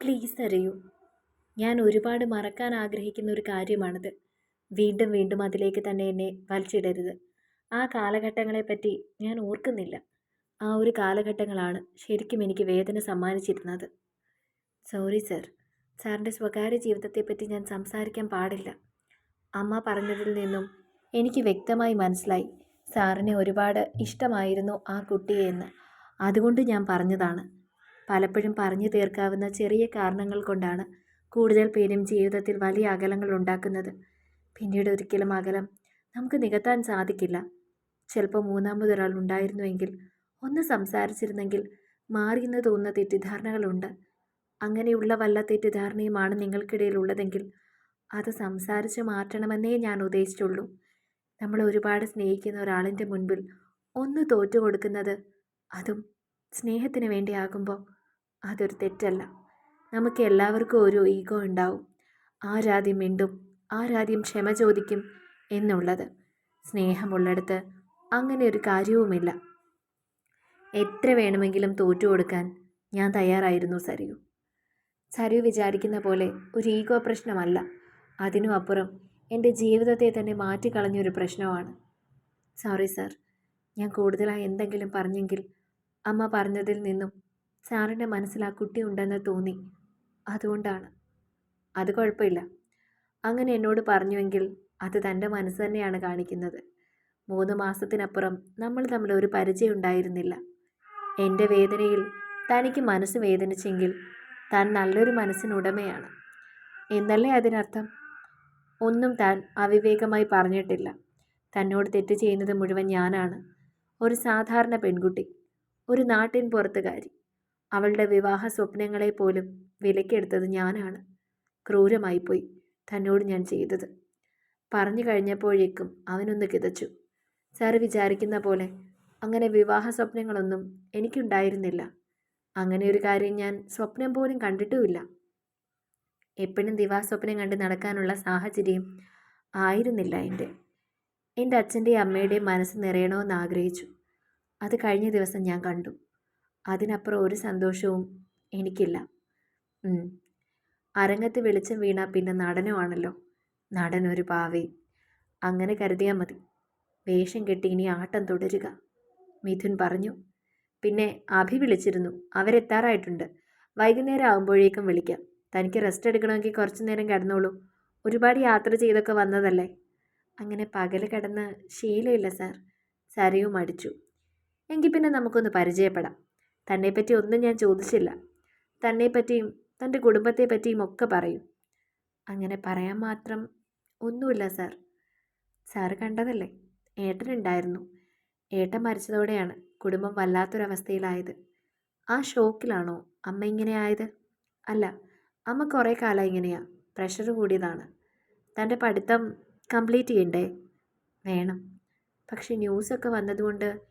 Please അറിയൂ ഞാൻ ഒരുപാട് മറക്കാൻ ആഗ്രഹിക്കുന്ന ഒരു കാര്യമാണിത്. വീണ്ടും വീണ്ടും അതിലേക്ക് തന്നെ എന്നെ വലിച്ചിടരുത്. ആ കാലഘട്ടങ്ങളെപ്പറ്റി ഞാൻ ഓർക്കുന്നില്ല. ആ ഒരു കാലഘട്ടങ്ങളാണ് ശരിക്കും എനിക്ക് വേദന സമ്മാനിച്ചിരുന്നത്. Sorry sir. സാറിന്റെ സ്വകാര്യ ജീവിതത്തെപ്പറ്റി ഞാൻ സംസാരിക്കാൻ പാടില്ല. അമ്മ പറഞ്ഞതിൽ നിന്നും എനിക്ക് വ്യക്തമായി മനസ്സിലായി. സാറിനെ ഒരുപാട് ഇഷ്ടമായിരുന്നു ആ കുട്ടിയെന്ന് അതുകൊണ്ട് ഞാൻ പറഞ്ഞതാണ്. പലപ്പോഴും പറഞ്ഞു തീർക്കാവുന്ന ചെറിയ കാരണങ്ങൾ കൊണ്ടാണ് കൂടുതൽ പേരും ജീവിതത്തിൽ വലിയ അകലങ്ങൾ ഉണ്ടാക്കുന്നത്. പിന്നീട് ഒരിക്കലും അകലം നമുക്ക് നികത്താൻ സാധിക്കില്ല. ചിലപ്പോൾ മൂന്നാമതൊരാൾ ഉണ്ടായിരുന്നുവെങ്കിൽ ഒന്ന് സംസാരിച്ചിരുന്നെങ്കിൽ മാറിയെന്ന് തോന്നുന്ന തെറ്റിദ്ധാരണകളുണ്ട്. അങ്ങനെയുള്ള വല്ല തെറ്റിദ്ധാരണയുമാണ് നിങ്ങൾക്കിടയിൽ ഉള്ളതെങ്കിൽ അത് സംസാരിച്ച് മാറ്റണമെന്നേ ഞാൻ ഉദ്ദേശിച്ചുള്ളൂ. നമ്മൾ ഒരുപാട് സ്നേഹിക്കുന്ന ഒരാളിന്റെ മുൻപിൽ ഒന്ന് തോറ്റു കൊടുക്കുന്നത് അതും സ്നേഹത്തിന് വേണ്ടിയാകുമ്പോൾ അതൊരു തെറ്റല്ല. നമുക്ക് എല്ലാവർക്കും ഒരു ഈഗോ ഉണ്ടാവും. ആരാദ്യം മിണ്ടും ആരാദ്യം ക്ഷമ ചോദിക്കും എന്നുള്ളത്. സ്നേഹമുള്ളിടത്ത് അങ്ങനെ ഒരു കാര്യവുമില്ല. എത്ര വേണമെങ്കിലും തോറ്റു കൊടുക്കാൻ ഞാൻ തയ്യാറായിരുന്നു സരിയു. സരിയു വിചാരിക്കുന്ന പോലെ ഒരു ഈഗോ പ്രശ്നമല്ല. അതിനും അപ്പുറം എന്റെ ജീവിതത്തെ തന്നെ മാറ്റിക്കളഞ്ഞൊരു പ്രശ്നമാണ്. സോറി സർ ഞാൻ കൂടുതലായി എന്തെങ്കിലും പറഞ്ഞെങ്കിൽ അമ്മ പറഞ്ഞതിൽ നിന്നും സാറിന്റെ മനസ്സിൽ ആ കുട്ടി ഉണ്ടെന്ന് തോന്നി. അതുകൊണ്ടാണ്. അത് കുഴപ്പമില്ല. അങ്ങനെ എന്നോട് പറഞ്ഞുവെങ്കിൽ അത് തന്റെ മനസ്സ് തന്നെയാണ് കാണിക്കുന്നത്. മൂന്ന് മാസത്തിനപ്പുറം നമ്മൾ തമ്മിൽ ഒരു പരിചയം ഉണ്ടായിരുന്നില്ല. എന്റെ വേദനയിൽ തനിക്ക് മനസ്സ് വേദനിച്ചെങ്കിൽ താൻ നല്ലൊരു മനസ്സിനുടമയാണ്. എന്നല്ലേ അതിനർത്ഥം? ഒന്നും താൻ അവിവേകമായി പറഞ്ഞിട്ടില്ല. തന്നോട് തെറ്റ് ചെയ്യുന്നത് മുഴുവൻ ഞാനാണ്. ഒരു സാധാരണ പെൺകുട്ടി. ഒരു നാട്ടിൻ പുറത്തുകാരി അവളുടെ വിവാഹ സ്വപ്നങ്ങളെ പോലും വിലക്കെടുത്തത് ഞാനാണ്. ക്രൂരമായിപ്പോയി തന്നോട് ഞാൻ ചെയ്തത്. പറഞ്ഞു കഴിഞ്ഞപ്പോഴേക്കും അവനൊന്ന് കിതച്ചു. സാർ വിചാരിക്കുന്ന പോലെ അങ്ങനെ വിവാഹ സ്വപ്നങ്ങളൊന്നും എനിക്കുണ്ടായിരുന്നില്ല. അങ്ങനെ ഒരു കാര്യം ഞാൻ സ്വപ്നം പോലും കണ്ടിട്ടുമില്ല. എപ്പോഴും ദിവാസ്വപ്നം കണ്ട് നടക്കാനുള്ള സാഹചര്യം ആയിരുന്നില്ല എന്റെ എന്റെ അച്ഛന്റെയും അമ്മയുടെയും മനസ്സ് നിറയണമെന്ന് ആഗ്രഹിച്ചു. അത് കഴിഞ്ഞ ദിവസം ഞാൻ കണ്ടു. അതിനപ്പുറം ഒരു സന്തോഷവും എനിക്കില്ല. അരങ്ങത്ത് വെളിച്ചം വീണാൽ പിന്നെ നടനുമാണല്ലോ. ഒരു പാവി. അങ്ങനെ കരുതിയാൽ മതി. വേഷം കെട്ടി ഇനി ആട്ടം തുടരുക. മിഥുൻ പറഞ്ഞു. പിന്നെ അഭി വിളിച്ചിരുന്നു. അവരെത്താറായിട്ടുണ്ട്. വൈകുന്നേരം ആകുമ്പോഴേക്കും വിളിക്കാം. തനിക്ക് റെസ്റ്റ് എടുക്കണമെങ്കിൽ കുറച്ചു നേരം കിടന്നോളൂ. ഒരുപാട് യാത്ര ചെയ്തൊക്കെ വന്നതല്ലേ? അങ്ങനെ പകൽ കിടന്ന് ശീലമില്ല സാർ. സരയും അടിച്ചു എങ്കിൽ പിന്നെ നമുക്കൊന്ന് പരിചയപ്പെടാം. തന്നെപ്പറ്റി ഒന്നും ഞാൻ ചോദിച്ചില്ല. തന്നെപ്പറ്റിയും തന്റെ കുടുംബത്തെ പറ്റിയും ഒക്കെ പറയും. അങ്ങനെ പറയാൻ മാത്രം ഒന്നുമില്ല സാർ. സാറ് കണ്ടതല്ലേ? ഏട്ടനുണ്ടായിരുന്നു. ഏട്ടൻ മരിച്ചതോടെയാണ് കുടുംബം വല്ലാത്തൊരവസ്ഥയിലായത്. ആ ഷോക്കിലാണോ അമ്മ ഇങ്ങനെ ആയത്? അല്ല അമ്മ കുറേ കാലം ഇങ്ങനെയാ. പ്രഷർ കൂടിയതാണ്. തന്റെ പഠിത്തം കംപ്ലീറ്റ് ചെയ്യണ്ടേ? വേണം. പക്ഷെ ന്യൂസൊക്കെ വന്നതുകൊണ്ട്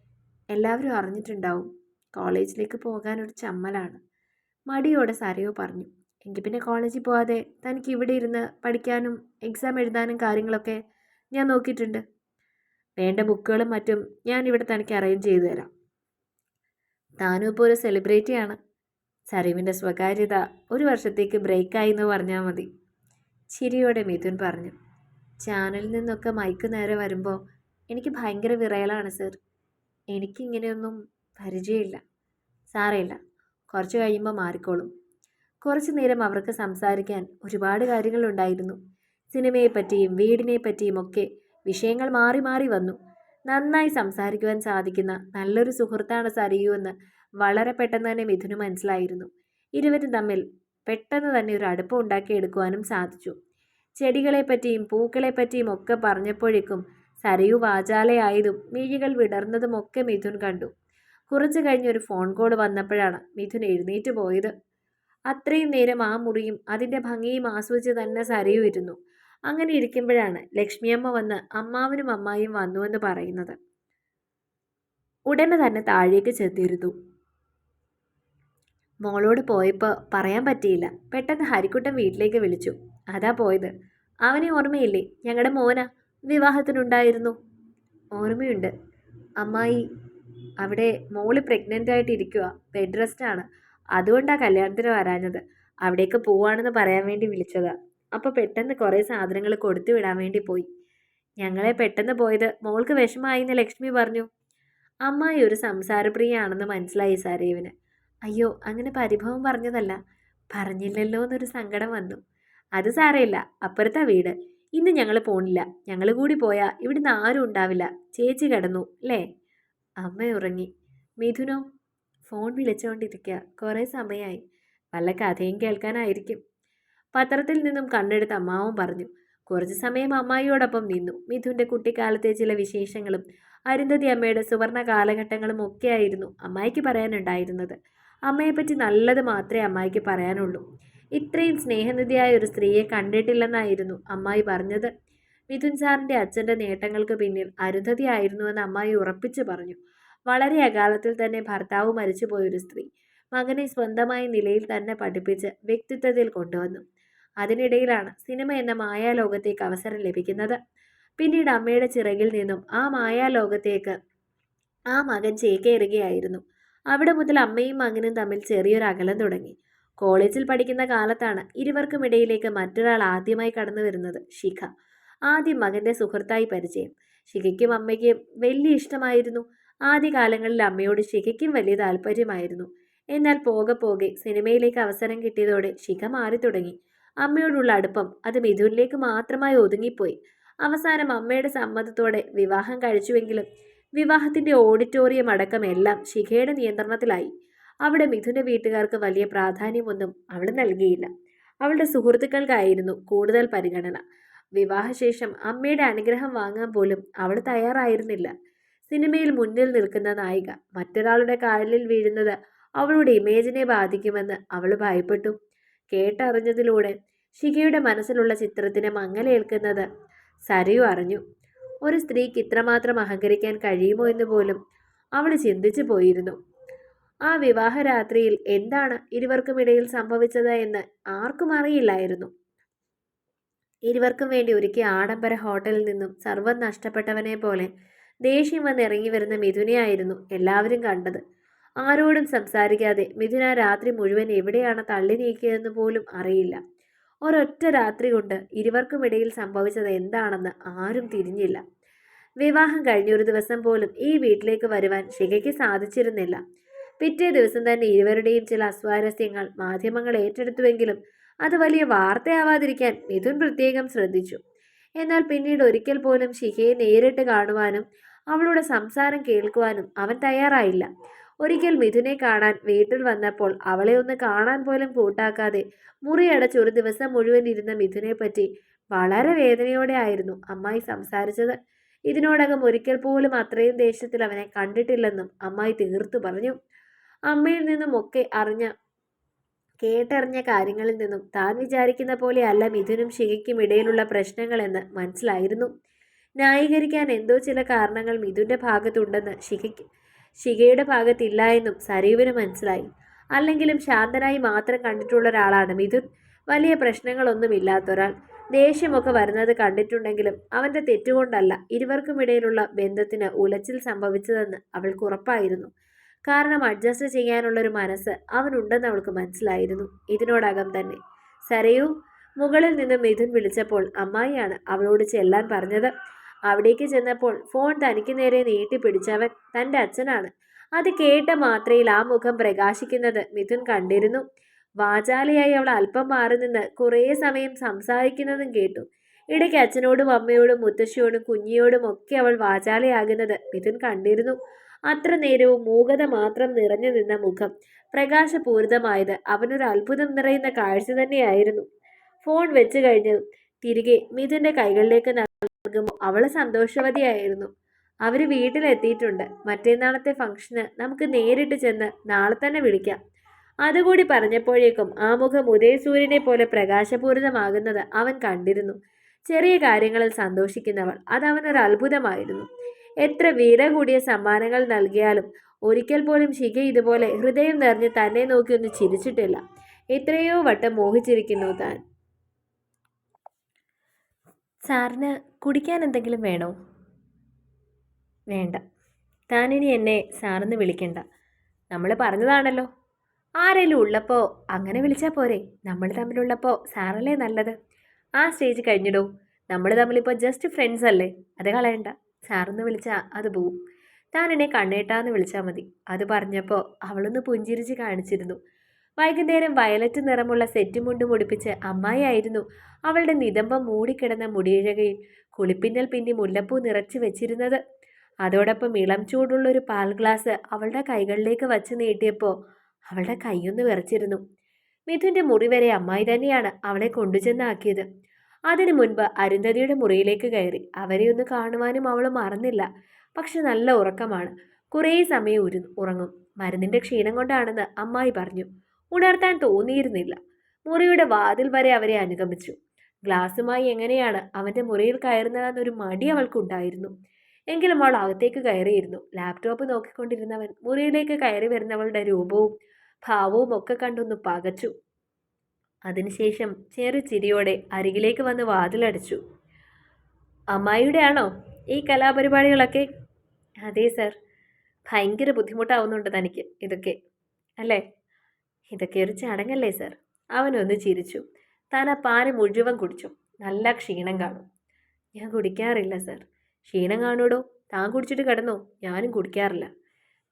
എല്ലാവരും അറിഞ്ഞിട്ടുണ്ടാവും. കോളേജിലേക്ക് പോകാൻ ഒരു ചമ്മലാണ്. മടിയോടെ സരയോ പറഞ്ഞു. എങ്കിൽ പിന്നെ കോളേജിൽ പോവാതെ തനിക്ക് ഇവിടെ ഇരുന്ന് പഠിക്കാനും എക്സാം എഴുതാനും കാര്യങ്ങളൊക്കെ ഞാൻ നോക്കിയിട്ടുണ്ട്. വേണ്ട ബുക്കുകളും മറ്റും ഞാൻ ഇവിടെ തനിക്ക് അറേഞ്ച് ചെയ്തു തരാം. താനും ഇപ്പോൾ ഒരു സെലിബ്രിറ്റിയാണ് സരീമിന്റെ സ്വകാര്യത ഒരു വർഷത്തേക്ക് ബ്രേക്കായി എന്ന് പറഞ്ഞാൽ മതി. ചിരിയോടെ മിഥുൻ പറഞ്ഞു. ചാനലിൽ നിന്നൊക്കെ മൈക്ക് നേരെ വരുമ്പോൾ എനിക്ക് ഭയങ്കര വിറയലാണ് സർ എനിക്കിങ്ങനെയൊന്നും പരിചയമില്ല. സാരമില്ല. കുറച്ച് കഴിയുമ്പോൾ മാറിക്കോളും. കുറച്ചു നേരം അവർക്ക് സംസാരിക്കാൻ ഒരുപാട് കാര്യങ്ങളുണ്ടായിരുന്നു. സിനിമയെപ്പറ്റിയും വീടിനെ പറ്റിയും ഒക്കെ വിഷയങ്ങൾ മാറി മാറി വന്നു. നന്നായി സംസാരിക്കുവാൻ സാധിക്കുന്ന നല്ലൊരു സുഹൃത്താണ് സരിയു എന്ന് വളരെ പെട്ടെന്ന് തന്നെ മിഥുന് മനസ്സിലായിരുന്നു. ഇരുവരും തമ്മിൽ പെട്ടെന്ന് തന്നെ ഒരു അടുപ്പം ഉണ്ടാക്കിയെടുക്കുവാനും സാധിച്ചു. ചെടികളെപ്പറ്റിയും പൂക്കളെപ്പറ്റിയും പൂക്കളെ പറ്റിയും ഒക്കെ പറഞ്ഞപ്പോഴേക്കും സരയു വാചാലയായതും മിഴികൾ വിടർന്നതും ഒക്കെ മിഥുൻ കണ്ടു. കുറച്ചു കഴിഞ്ഞൊരു ഫോൺ കോൾ വന്നപ്പോഴാണ് മിഥുൻ എഴുന്നേറ്റ് പോയത്. അത്രയും നേരം ആ മുറിയും അതിന്റെ ഭംഗിയും ആസ്വദിച്ച് തന്നെ സരയു ഇരുന്നു. അങ്ങനെ ഇരിക്കുമ്പോഴാണ് ലക്ഷ്മിയമ്മ വന്ന് അമ്മാവനും അമ്മായിയും വന്നുവെന്ന് പറയുന്നത്. ഉടനെ തന്നെ താഴേക്ക് ചെന്നിരുന്നു. മോളോട് പോയപ്പോൾ പറയാൻ പറ്റിയില്ല. പെട്ടെന്ന് ഹരിക്കുട്ടൻ വീട്ടിലേക്ക് വിളിച്ചു. അതാ പോയത്. അവനെ ഓർമ്മയില്ലേ? ഞങ്ങളുടെ മോന. വിവാഹത്തിനുണ്ടായിരുന്നു. ഓർമ്മയുണ്ട്. അമ്മായി അവിടെ മോൾ പ്രഗ്നന്റ് ആയിട്ട് ഇരിക്കുക ബെഡ് ആണ്. അതുകൊണ്ടാണ് കല്യാണത്തിന് വരാഞ്ഞത്. അവിടേക്ക് പോവാണെന്ന് പറയാൻ വേണ്ടി വിളിച്ചത്. അപ്പോൾ പെട്ടെന്ന് കുറേ സാധനങ്ങൾ കൊടുത്തു വിടാൻ വേണ്ടി പോയി. ഞങ്ങളെ പെട്ടെന്ന് പോയത് മോൾക്ക് വിഷമായി എന്ന് ലക്ഷ്മി പറഞ്ഞു. അമ്മായി ഒരു സംസാരപ്രിയാണെന്ന് മനസ്സിലായി സാരേവിന്. അയ്യോ അങ്ങനെ പരിഭവം പറഞ്ഞതല്ല. പറഞ്ഞില്ലല്ലോ എന്നൊരു സങ്കടം വന്നു. അത് സാരമില്ല. അപ്പുറത്താ വീട്. ഇന്ന് ഞങ്ങൾ പോണില്ല. ഞങ്ങൾ കൂടി പോയാൽ ഇവിടുന്ന് ആരും ഉണ്ടാവില്ല. ചേച്ചി കിടന്നു അല്ലേ? അമ്മ ഉറങ്ങി. മിഥുനോ ഫോൺ വിളിച്ചുകൊണ്ടിരിക്കുക കുറേ സമയമായി വല്ല കഥയും കേൾക്കാനായിരിക്കും. പത്രത്തിൽ നിന്നും കണ്ണെടുത്ത് അമ്മാവും പറഞ്ഞു. കുറച്ച് സമയം അമ്മായിയോടൊപ്പം നിന്നു. മിഥുന്റെ കുട്ടിക്കാലത്തെ ചില വിശേഷങ്ങളും അരുന്ധതി അമ്മയുടെ സുവർണ കാലഘട്ടങ്ങളും ഒക്കെയായിരുന്നു അമ്മായിക്ക് പറയാനുണ്ടായിരുന്നത്. അമ്മയെപ്പറ്റി നല്ലത് മാത്രമേ അമ്മായിക്ക് പറയാനുള്ളൂ. ഇത്രയും സ്നേഹനിധിയായ ഒരു സ്ത്രീയെ കണ്ടിട്ടില്ലെന്നായിരുന്നു അമ്മായി പറഞ്ഞത്. മിഥുൻ സാറിന്റെ അച്ഛന്റെ നേട്ടങ്ങൾക്ക് പിന്നിൽ അരുന്ധതി ആയിരുന്നുവെന്ന് അമ്മായി ഉറപ്പിച്ചു പറഞ്ഞു. വളരെ അകാലത്തിൽ തന്നെ ഭർത്താവ് മരിച്ചുപോയൊരു സ്ത്രീ മകനെ സ്വന്തമായ നിലയിൽ തന്നെ പഠിപ്പിച്ച് വ്യക്തിത്വത്തിൽ കൊണ്ടുവന്നു. അതിനിടയിലാണ് സിനിമ എന്ന മായാലോകത്തേക്ക് അവസരം ലഭിക്കുന്നത്. പിന്നീട് അമ്മയുടെ ചിറകിൽ നിന്നും ആ മായാലോകത്തേക്ക് ആ മകൻ ചേക്കേറുകയായിരുന്നു. അവിടെ മുതൽ അമ്മയും മകനും തമ്മിൽ ചെറിയൊരു അകലം തുടങ്ങി. കോളേജിൽ പഠിക്കുന്ന കാലത്താണ് ഇരുവർക്കും ഇടയിലേക്ക് മറ്റൊരാൾ ആദ്യമായി കടന്നു വരുന്നത് ശിഖ. ആദ്യം മകന്റെ സുഹൃത്തായി പരിചയം. ശിഖയ്ക്കും അമ്മയ്ക്കും വലിയ ഇഷ്ടമായിരുന്നു. ആദ്യകാലങ്ങളിൽ അമ്മയോട് ശിഖയ്ക്കും വലിയ താല്പര്യമായിരുന്നു. എന്നാൽ പോകെ പോകെ സിനിമയിലേക്ക് അവസരം കിട്ടിയതോടെ ശിഖ മാറി തുടങ്ങി. അമ്മയോടുള്ള അടുപ്പം അത് മിഥുനിലേക്ക് മാത്രമായി ഒതുങ്ങിപ്പോയി. അവസാനം അമ്മയുടെ സമ്മതത്തോടെ വിവാഹം കഴിച്ചുവെങ്കിലും വിവാഹത്തിന്റെ ഓഡിറ്റോറിയം അടക്കം എല്ലാം ശിഖയുടെ നിയന്ത്രണത്തിലായി. അവിടെ മിഥുന്റെ വീട്ടുകാർക്ക് വലിയ പ്രാധാന്യമൊന്നും അവൾ നൽകിയില്ല. അവളുടെ സുഹൃത്തുക്കൾക്കായിരുന്നു കൂടുതൽ പരിഗണന. വിവാഹശേഷം അമ്മയുടെ അനുഗ്രഹം വാങ്ങാൻ പോലും അവൾ തയ്യാറായിരുന്നില്ല. സിനിമയിൽ മുന്നിൽ നിൽക്കുന്ന നായിക മറ്റൊരാളുടെ കാലിൽ വീഴുന്നത് അവളുടെ ഇമേജിനെ ബാധിക്കുമെന്ന് അവൾ ഭയപ്പെട്ടു. കേട്ടറിഞ്ഞതിലൂടെ ഷികയുടെ മനസ്സിലുള്ള ചിത്രത്തിന് മങ്ങലേൽക്കുന്നത് സരയു അറിഞ്ഞു. ഒരു സ്ത്രീക്ക് ഇത്രമാത്രം അഹങ്കരിക്കാൻ കഴിയുമോ എന്ന് പോലും അവൾ ചിന്തിച്ചു പോയിരുന്നു. ആ വിവാഹരാത്രിയിൽ എന്താണ് ഇരുവർക്കുമിടയിൽ സംഭവിച്ചത് എന്ന് ആർക്കും അറിയില്ലായിരുന്നു. ഇരുവർക്കും വേണ്ടി ഒരുക്കിയ ആഡംബര ഹോട്ടലിൽ നിന്നും സർവം നഷ്ടപ്പെട്ടവനെ പോലെ ദേഷ്യം വന്ന് ഇറങ്ങി വരുന്ന മിഥുനെയായിരുന്നു എല്ലാവരും കണ്ടത്. ആരോടും സംസാരിക്കാതെ മിഥുന രാത്രി മുഴുവൻ എവിടെയാണ് തള്ളി നീക്കിയതെന്ന് പോലും അറിയില്ല. ഒരൊറ്റ രാത്രി കൊണ്ട് ഇരുവർക്കുമിടയിൽ സംഭവിച്ചത് എന്താണെന്ന് ആരും തിരിഞ്ഞില്ല. വിവാഹം കഴിഞ്ഞൊരു ദിവസം പോലും ഈ വീട്ടിലേക്ക് വരുവാൻ ശിഖയ്ക്ക് സാധിച്ചിരുന്നില്ല. പിറ്റേ ദിവസം തന്നെ ഇരുവരുടെയും ചില അസ്വാരസ്യങ്ങൾ മാധ്യമങ്ങൾ ഏറ്റെടുത്തുവെങ്കിലും അത് വലിയ വാർത്തയാവാതിരിക്കാൻ മിഥുൻ പ്രത്യേകം ശ്രദ്ധിച്ചു. എന്നാൽ പിന്നീട് ഒരിക്കൽ പോലും ഷിഹയെ നേരിട്ട് കാണുവാനും അവളുടെ സംസാരം കേൾക്കുവാനും അവൻ തയ്യാറായില്ല. ഒരിക്കൽ മിഥുനെ കാണാൻ വീട്ടിൽ വന്നപ്പോൾ അവളെ ഒന്ന് കാണാൻ പോലും കൂട്ടാക്കാതെ മുറിയടച്ച് ഒരു ദിവസം മുഴുവൻ ഇരുന്ന മിഥുനെ പറ്റി വളരെ വേദനയോടെ ആയിരുന്നു അമ്മായി സംസാരിച്ചത്. ഇതിനോടകം ഒരിക്കൽ പോലും അത്രയും ദേഷ്യത്തിൽ അവനെ കണ്ടിട്ടില്ലെന്നും അമ്മായി തീർത്തു പറഞ്ഞു. അമ്മയിൽ നിന്നും ഒക്കെ അറിഞ്ഞ കേട്ടറിഞ്ഞ കാര്യങ്ങളിൽ നിന്നും താൻ വിചാരിക്കുന്ന പോലെ അല്ല മിഥുനും ശിഖയ്ക്കും ഇടയിലുള്ള പ്രശ്നങ്ങളെന്ന് മനസ്സിലായിരുന്നു. ന്യായീകരിക്കാൻ എന്തോ ചില കാരണങ്ങൾ മിഥുന്റെ ഭാഗത്തുണ്ടെന്ന് ശിഖയ്ക്ക് ശിഖയുടെ ഭാഗത്തില്ല എന്നും സരീവിന് മനസ്സിലായി. അല്ലെങ്കിലും ശാന്തനായി മാത്രം കണ്ടിട്ടുള്ള ഒരാളാണ് മിഥുൻ. വലിയ പ്രശ്നങ്ങളൊന്നുമില്ലാത്തൊരാൾ ദേഷ്യമൊക്കെ വരുന്നത് കണ്ടിട്ടുണ്ടെങ്കിലും അവന്റെ തെറ്റുകൊണ്ടല്ല ഇരുവർക്കുമിടയിലുള്ള ബന്ധത്തിന് ഉലച്ചിൽ സംഭവിച്ചതെന്ന് അവൾക്ക് ഉറപ്പായിരുന്നു. കാരണം അഡ്ജസ്റ്റ് ചെയ്യാനുള്ളൊരു മനസ്സ് അവനുണ്ടെന്ന് അവൾക്ക് മനസ്സിലായിരുന്നു. ഇതിനോടകം തന്നെ സരയു മുകളിൽ നിന്ന് മിഥുൻ വിളിച്ചപ്പോൾ അമ്മായിയാണ് അവളോട് ചെല്ലാൻ പറഞ്ഞത്. അവിടേക്ക് ചെന്നപ്പോൾ ഫോൺ തനിക്ക് നേരെ നീട്ടി പിടിച്ചവൻ തന്റെ അച്ഛനാണ്. അത് കേട്ട മാത്രയിൽ ആ മുഖം പ്രകാശിക്കുന്നത് മിഥുൻ കണ്ടിരുന്നു. വാചാലയായി അവൾ അല്പം മാറി നിന്ന് കുറേ സമയം സംസാരിക്കുന്നതും കേട്ടു. ഇടയ്ക്ക് അച്ഛനോടും അമ്മയോടും മുത്തശ്ശിയോടും കുഞ്ഞിയോടും ഒക്കെ അവൾ വാചാലയാകുന്നത് മിഥുൻ കണ്ടിരുന്നു. അത്ര നേരവും മൂകത മാത്രം നിറഞ്ഞു നിന്ന മുഖം പ്രകാശപൂരിതമായത് അവനൊരു അത്ഭുതം നിറയുന്ന കാഴ്ച തന്നെയായിരുന്നു. ഫോൺ വെച്ചു കഴിഞ്ഞതും തിരികെ മിഥുന്റെ കൈകളിലേക്ക് നൽകുമ്പോൾ അവൾ സന്തോഷവതിയായിരുന്നു. അവർ വീട്ടിലെത്തിയിട്ടുണ്ട്. മറ്റേന്നാളത്തെ ഫംഗ്ഷന് നമുക്ക് നേരിട്ട് ചെന്ന് നാളെ തന്നെ വിളിക്കാം. അതുകൂടി പറഞ്ഞപ്പോഴേക്കും ആ മുഖം ഉദയസൂര്യനെ പോലെ പ്രകാശപൂരിതമാകുന്നത് അവൻ കണ്ടിരുന്നു. ചെറിയ കാര്യങ്ങളിൽ സന്തോഷിക്കുന്നവൾ അതവനൊരത്ഭുതമായിരുന്നു എത്ര വില കൂടിയ സമ്മാനങ്ങൾ നൽകിയാലും ഒരിക്കൽ പോലും ശിഖ ഇതുപോലെ ഹൃദയം നിറഞ്ഞ് തന്നെ നോക്കി ഒന്ന് ചിരിച്ചിട്ടില്ല. എത്രയോ വട്ടം മോഹിച്ചിരിക്കുന്നു താൻ. സാറിന് കുടിക്കാൻ എന്തെങ്കിലും വേണോ? വേണ്ട. താനിനി എന്നെ സാറെന്ന് വിളിക്കണ്ട. നമ്മൾ പറഞ്ഞതാണല്ലോ. ആരെങ്കിലും ഉള്ളപ്പോൾ അങ്ങനെ വിളിച്ചാൽ പോരെ. നമ്മൾ തമ്മിലുള്ളപ്പോൾ സാറല്ലേ നല്ലത്. ആ സ്റ്റേജ് കഴിഞ്ഞിടൂ. നമ്മൾ തമ്മിലിപ്പോൾ ജസ്റ്റ് ഫ്രണ്ട്സ് അല്ലേ? അത് കളയണ്ട. സാറൊന്ന് വിളിച്ചാൽ അത് പോവും. താൻ എന്നെ കണ്ണേട്ടാന്ന് വിളിച്ചാൽ മതി. അത് പറഞ്ഞപ്പോൾ അവളൊന്ന് പുഞ്ചിരിച്ച് കാണിച്ചിരുന്നു. വൈകുന്നേരം വയലറ്റ് നിറമുള്ള സെറ്റ് മുണ്ട് മുടിപ്പിച്ച് അമ്മായിയായിരുന്നു. അവളുടെ നിതംബം മൂടിക്കിടന്ന മുടിയിഴകയിൽ കുളിപ്പിന്നൽ പിന്നി മുല്ലപ്പൂ നിറച്ചു വെച്ചിരുന്നത്. അതോടൊപ്പം ഇളം ചൂടുള്ള ഒരു പാൽ ഗ്ലാസ് അവളുടെ കൈകളിലേക്ക് വച്ച് നീട്ടിയപ്പോൾ അവളുടെ കൈയൊന്ന് വിറച്ചിരുന്നു. മിഥുന്റെ മുറി വരെ അമ്മായി തന്നെയാണ് അവളെ കൊണ്ടുചെന്നാക്കിയത്. അതിനു മുൻപ് അരുന്ധതിയുടെ മുറിയിലേക്ക് കയറി. അവരെ ഒന്ന് കാണുവാനും അവൾ മറന്നില്ല. പക്ഷെ നല്ല ഉറക്കമാണ്. കുറേ സമയം ഉരു ഉറങ്ങും. മരുന്നിന്റെ ക്ഷീണം കൊണ്ടാണെന്ന് അമ്മായി പറഞ്ഞു. ഉണർത്താൻ തോന്നിയിരുന്നില്ല. മുറിയുടെ വാതിൽ വരെ അവരെ അനുഗമിച്ചു. ഗ്ലാസുമായി എങ്ങനെയാണ് അവന്റെ മുറിയിൽ കയറുന്നതെന്നൊരു മടി അവൾക്കുണ്ടായിരുന്നു. എങ്കിലും അവൾ അകത്തേക്ക് കയറിയിരുന്നു. ലാപ്ടോപ്പ് നോക്കിക്കൊണ്ടിരുന്നവൻ മുറിയിലേക്ക് കയറി വരുന്നവളുടെ രൂപവും ഭാവവും ഒക്കെ കണ്ടൊന്ന് പകച്ചു. അതിനുശേഷം ചെറു ചിരിയോടെ അരികിലേക്ക് വന്ന് വാതിലടച്ചു. അമ്മായിയുടെ ആണോ ഈ കലാപരിപാടികളൊക്കെ? അതെ സർ. ഭയങ്കര ബുദ്ധിമുട്ടാവുന്നുണ്ട് തനിക്ക് ഇതൊക്കെ അല്ലേ? ഇതൊക്കെ ഒരു ചടങ്ങല്ലേ സർ? അവനൊന്ന് ചിരിച്ചു. താൻ ആ പാന് മുഴുവൻ കുടിച്ചു. നല്ല ക്ഷീണം കാണും. ഞാൻ കുടിക്കാറില്ല സർ. ക്ഷീണം കാണൂടോ താൻ കുടിച്ചിട്ട് കിടന്നോ? ഞാനും കുടിക്കാറില്ല.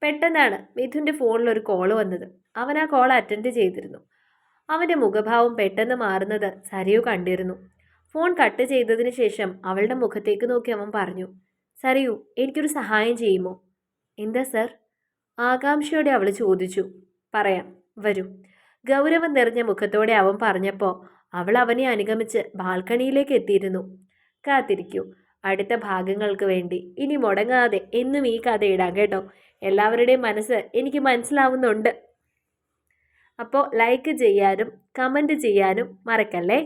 പെട്ടെന്നാണ് മിഥുന്റെ ഫോണിൽ ഒരു കോൾ വന്നത്. അവൻ ആ കോൾ അറ്റൻഡ് ചെയ്തിരുന്നു. അവന്റെ മുഖഭാവം പെട്ടെന്ന് മാറുന്നത് സരയു കണ്ടിരുന്നു. ഫോൺ കട്ട് ചെയ്തതിന് ശേഷം അവളുടെ മുഖത്തേക്ക് നോക്കി അവൻ പറഞ്ഞു സരയു എനിക്കൊരു സഹായം ചെയ്യുമോ? എന്താ സർ? ആകാംക്ഷയോടെ അവൾ ചോദിച്ചു. പറയാം വരൂ. ഗൗരവം നിറഞ്ഞ മുഖത്തോടെ അവൻ പറഞ്ഞപ്പോൾ അവൾ അവനെ അനുഗമിച്ച് ബാൽക്കണിയിലേക്ക് എത്തിയിരുന്നു. കാത്തിരിക്കൂ അടുത്ത ഭാഗങ്ങൾക്ക് വേണ്ടി. ഇനി മുടങ്ങാതെ എന്നും ഈ കഥ ഇടാം കേട്ടോ. എല്ലാവരുടെയും മനസ്സ് എനിക്ക് മനസ്സിലാവുന്നുണ്ട്. അപ്പോൾ ലൈക്ക് ചെയ്യാനും കമന്റ് ചെയ്യാനും മറക്കല്ലേ?